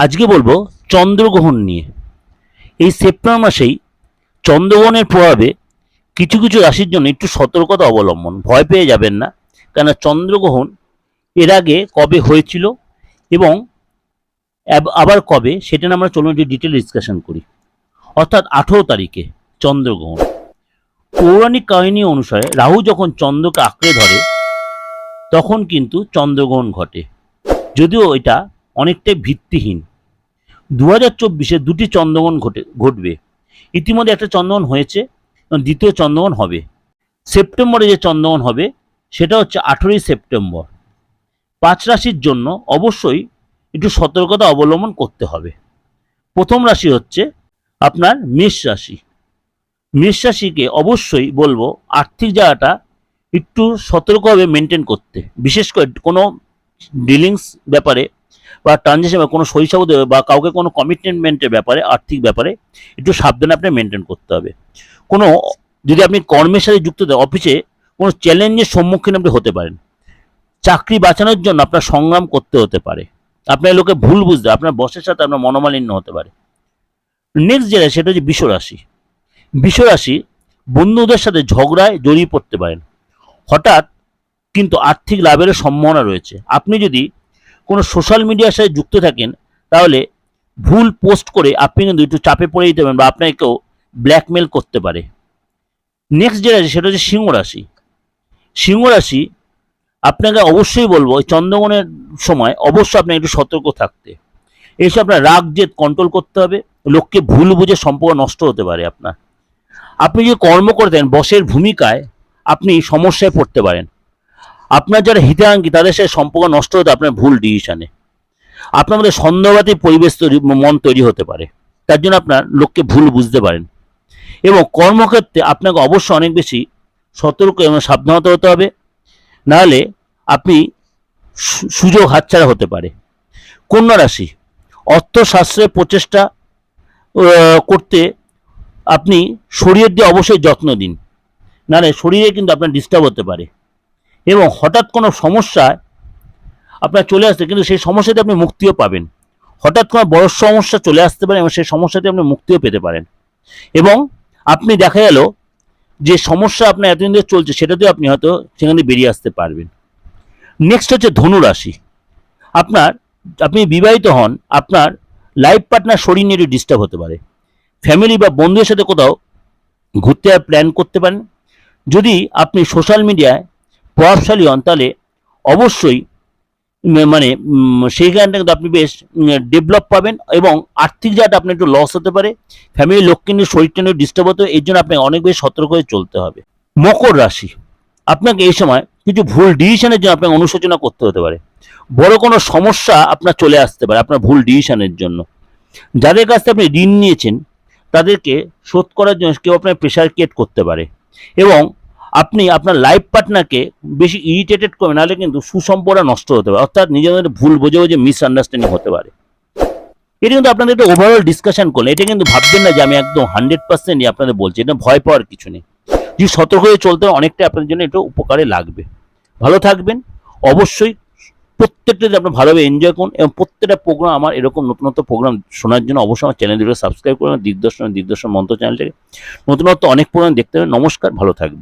আজকে বলব চন্দ্রগ্রহণ নিয়ে। এই সেপ্টেম্বর মাসেই চন্দ্রগ্রহণের প্রভাবে কিছু কিছু রাশির জন্য একটু সতর্কতা অবলম্বন। ভয় পেয়ে যাবেন না কেন চন্দ্রগ্রহণ এর আগে কবে হয়েছিল এবং আব- আবার কবে সেটা আমরা চলুন একটু ডিটেল ডিসকাশন করি। অর্থাৎ আঠেরো তারিখে চন্দ্রগ্রহণ। পৌরাণিক কাহিনী অনুসারে রাহু যখন চন্দ্রকে আঁকড়ে ধরে, তখন কিন্তু চন্দ্রগ্রহণ ঘটে। যদিও এটা অনেকটাই ভিত্তিহীন দু হাজার চব্বিশে দুটি চন্দ্রগ্রহণ ঘটে, ঘটবে। ইতিমধ্যে একটা চন্দ্রগ্রহণ হয়েছে দ্বিতীয় চন্দ্রগ্রহণ হবে। সেপ্টেম্বরে যে চন্দ্রগ্রহণ হবে, সেটা হচ্ছে আঠেরোই সেপ্টেম্বর। পাঁচ রাশির জন্য অবশ্যই একটু সতর্কতা অবলম্বন করতে হবে। প্রথম রাশি হচ্ছে আপনার মেষ রাশি। মেষ রাশিকে অবশ্যই বলব আর্থিক জায়গাটা একটু সতর্কভাবে মেনটেন করতে। বিশেষ করে কোনো ডিলিংস ব্যাপারে বা ট্রানজেকশন বা কোনো শৈশব বা কাউকে কোনো কমিটমেন্টের ব্যাপারে, আর্থিক ব্যাপারে একটু সাবধানে আপনি মেনটেন করতে হবে। কোনো, যদি আপনি কর্মের সাথে যুক্ত অফিসে কোনো চ্যালেঞ্জের সম্মুখীন আপনি হতে পারেন। চাকরি বাঁচানোর জন্য আপনার সংগ্রাম করতে হতে পারে। আপনার লোকে ভুল বুঝতে, আপনার বসের সাথে আপনার মনোমালিন্য হতে পারে। নেক্সট যেটা, সেটা হচ্ছে বিশ্বরাশি। বিশ্বরাশি বন্ধুদের সাথে ঝগড়ায় জড়িয়ে পড়তে পারেন। হঠাৎ কিন্তু আর্থিক লাভেরও সম্ভাবনা রয়েছে। আপনি যদি কোনো সোশ্যাল মিডিয়ার সাথে যুক্ত থাকেন, তাহলে ভুল পোস্ট করে আপনি কিন্তু একটু চাপে পড়ে যেতে পারেন বা আপনাকে কেউ ব্ল্যাকমেল করতে পারে। নেক্সট যেটা আছে, সেটা হচ্ছে সিংহ রাশি। সিংহ রাশি, আপনাকে অবশ্যই বলব চন্দ্রগ্রহণের সময় অবশ্যই আপনাকে একটু সতর্ক থাকতে। এসে আপনার রাগ, জেদ কন্ট্রোল করতে হবে, লোককে ভুল বুঝে সম্পর্ক নষ্ট হতে পারে আপনার। আপনি যদি কর্ম করতেন, বসের ভূমিকায় আপনি সমস্যায় পড়তে পারেন। আপনার যারা হিতাঙ্গী তাদের সাথে সম্পর্ক নষ্ট হতে আপনার ভুল ডিসিশনে আপনার মধ্যে সন্দেহবাদী পরিবেশ তৈরি, মন তৈরি হতে পারে। তার জন্য আপনার লোককে ভুল বুঝতে পারেন। এবং কর্মক্ষেত্রে আপনাকে অবশ্যই অনেক বেশি সতর্ক এবং সাবধানতা হতে হবে। নাহলে আপনি সুযোগ হাতছাড়া হতে পারে। কন্যা রাশি, অর্থশাস্ত্রের প্রচেষ্টা করতে আপনি শরীরের দিয়ে অবশ্যই যত্ন দিন। নাহলে শরীরে কিন্তু আপনার ডিস্টার্ব হতে পারে। এবং হঠাৎ কোনো সমস্যায় আপনার চলে আসতে, কিন্তু সেই সমস্যাতে আপনি মুক্তিও পাবেন। হঠাৎ কোনো বড় সমস্যা চলে আসতে পারে এবং সেই সমস্যাতে আপনি মুক্তিও পেতে পারেন। এবং আপনি দেখা গেল যে সমস্যা আপনার এতদিন ধরে চলছে, সেটাতেও আপনি হয়তো সেখান বেরিয়ে আসতে পারবেন। নেক্সট হচ্ছে ধনুরাশি আপনার, আপনি বিবাহিত হন, আপনার লাইফ পার্টনার শরীর নিয়ে একটু ডিস্টার্ব হতে পারে। ফ্যামিলি বা বন্ধুদের সাথে কোথাও ঘুরতে প্ল্যান করতে পারেন। যদি আপনি সোশ্যাল মিডিয়ায় প্রভাবশালী তাহলে অবশ্যই মানে সেইখানটা কিন্তু আপনি বেশ ডেভেলপ পাবেন এবং আর্থিক জায়গাটা আপনার একটু লস হতে পারে ফ্যামিলির লোককে নিয়ে শরীরটা নিয়ে ডিস্টার্ব হতে এর জন্য আপনাকে অনেক বেশি সতর্ক হয়ে চলতে হবে। মকর রাশি, আপনাকে এই সময় কিছু ভুল ডিসিশনের জন্য আপনাকে অনুশোচনা করতে হতে পারে। বড় কোনো সমস্যা আপনার চলে আসতে পারে, আপনার ভুল ডিসিশনের জন্য। যাদের কাছ থেকে আপনি ঋণ নিয়েছেন, তাদেরকে শোধ করার জন্য কেউ আপনার প্রেশার ক্রিয়েট করতে পারে এবং আপনি আপনার লাইফ পার্টনারকে বেশি ইরিটেটেড করবেন, নাহলে কিন্তু সুসম্পর্ক নষ্ট হতে পারে। অর্থাৎ নিজেদের ভুল বোঝে বোঝে মিসআন্ডারস্ট্যান্ডিং হতে পারে। এটা কিন্তু আপনাদের একটা ওভারঅল ডিসকাশন করলেন এটা কিন্তু ভাববেন না যে আমি একদম হান্ড্রেড পার্সেন্টই আপনাদের বলছি। এটা ভয় পাওয়ার কিছু নেই। যদি সতর্ক হয়ে চলতে অনেকটাই আপনাদের জন্য একটু উপকারে লাগবে। ভালো থাকবেন। অবশ্যই প্রত্যেকটা যদি আপনি ভালোভাবে এনজয় করুন এবং প্রত্যেকটা প্রোগ্রাম আমার এরকম নতুন নতুন প্রোগ্রাম শোনার জন্য অবশ্যই আমার চ্যানেলটিকে সাবস্ক্রাইব করুন দিগদর্শন দিগদর্শন মন্ত্র চ্যানেলটাকে। নতুনত্ব অনেক প্রোগ্রাম দেখতে হবে। নমস্কার, ভালো থাকবেন।